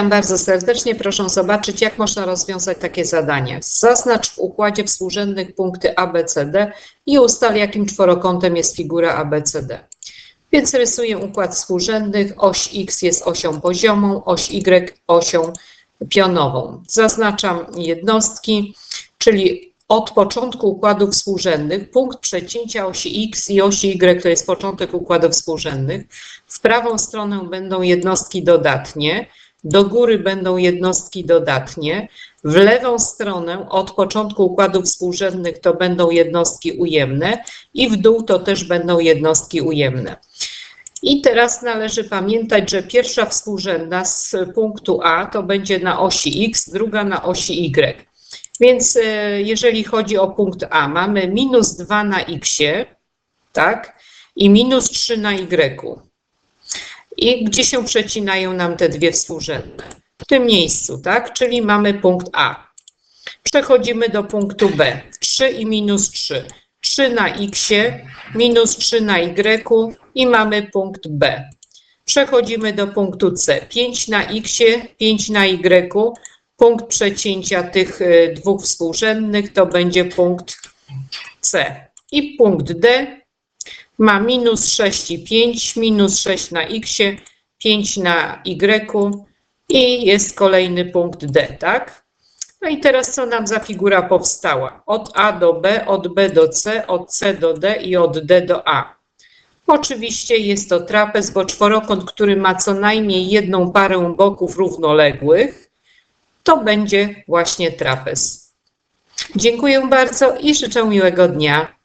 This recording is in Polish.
Witam bardzo serdecznie. Proszę zobaczyć, jak można rozwiązać takie zadanie. Zaznacz w układzie współrzędnych punkty ABCD i ustal, jakim czworokątem jest figura ABCD. Więc rysuję układ współrzędnych. Oś X jest osią poziomą, oś Y osią pionową. Zaznaczam jednostki, czyli od początku układów współrzędnych, punkt przecięcia osi X i osi Y to jest początek układów współrzędnych. W prawą stronę będą jednostki dodatnie, do góry będą jednostki dodatnie, w lewą stronę od początku układów współrzędnych to będą jednostki ujemne i w dół to też będą jednostki ujemne. I teraz należy pamiętać, że pierwsza współrzędna z punktu A to będzie na osi X, druga na osi Y. Więc e, jeżeli chodzi o punkt A, mamy minus 2 na X, tak, i minus 3 na Y. I gdzie się przecinają nam te dwie współrzędne? W tym miejscu, tak? Czyli mamy punkt A. Przechodzimy do punktu B. 3 i minus 3. 3 na x, minus 3 na y i mamy punkt B. Przechodzimy do punktu C. 5 na x, 5 na y. Punkt przecięcia tych y, dwóch współrzędnych to będzie punkt C. I punkt D ma minus 6 i 5, minus 6 na x, 5 na y i jest kolejny punkt D, tak? No i teraz co nam za figura powstała? Od A do B, od B do C, od C do D i od D do A. Oczywiście jest to trapez, bo czworokąt, który ma co najmniej jedną parę boków równoległych, to będzie właśnie trapez. Dziękuję bardzo i życzę miłego dnia.